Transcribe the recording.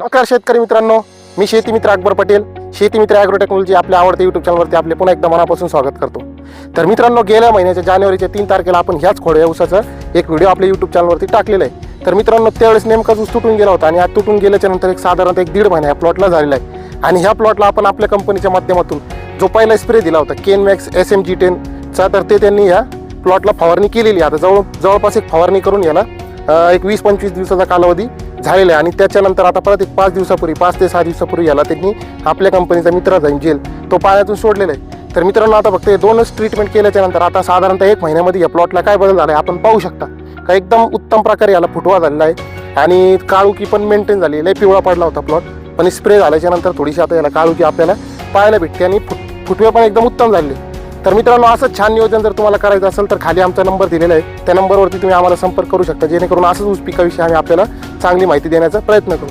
नमस्कार शेतकरी मित्रांनो मी शेती मित्र अकबर पटेल. शेती मित्र ॲग्रो टेक्नॉलॉजी आपल्या आवडत्या युट्यूब चॅनलवरती आपले पुन्हा एकदा मनापासून स्वागत करतो. तर मित्रांनो गेल्या महिन्याच्या जानेवारीच्या तीन तारखेला आपण ह्याच खोड्या ऊसाचा एक व्हिडिओ आपल्या युट्यूब चॅनलवरती टाकलेला आहे. तर मित्रांनो त्यावेळेस नेमकाच ऊस तुटून गेला होता आणि आज तुटून गेल्याच्यानंतर एक साधारणतः एक दीड महिना या प्लॉटला झालेला आहे. आणि ह्या प्लॉटला आपण आपल्या कंपनीच्या माध्यमातून जो पहिला स्प्रे दिला होता ken max S M G टेनचा तर ते त्यांनी ह्या प्लॉटला फवारणी केलेली आहे. आता जवळ जवळपास एक फवारणी करून याला एक वीस पंचवीस दिवसाचा कालावधी झालेलं आहे. आणि त्याच्यानंतर आता परत एक पाच दिवसापूर्वी पाच ते सहा दिवसापूर्वी याला त्यांनी आपल्या कंपनीचा मित्र जाईल जेल. तो पाण्यातून सोडलेला आहे. तर मित्रांनो आता फक्त हे दोनच ट्रीटमेंट केल्याच्यानंतर आता साधारणतः एक महिन्यामध्ये या प्लॉटला काय बदल झाला आहे आपण पाहू शकता. का एकदम उत्तम प्रकारे याला फुटवा झालेला आहे. आणि काळुकी पण मेंटेन झाली लय पिवळा पडला होता प्लॉट पण स्प्रे झाल्याच्यानंतर थोडीशी आता याला काळुकी आपल्याला पाहायला भेटते आणि फुट फुटवे पण एकदम उत्तम झाले. तर मित्रांनो असंच छान नियोजन जर तुम्हाला करायचं असेल तर खाली आमचा नंबर दिलेला आहे. त्या नंबरवरती तुम्ही आम्हाला संपर्क करू शकता. जेणेकरून असंच ऊस पिकाविषयी आम्ही आपल्याला चांगली माहिती देण्याचा प्रयत्न करू.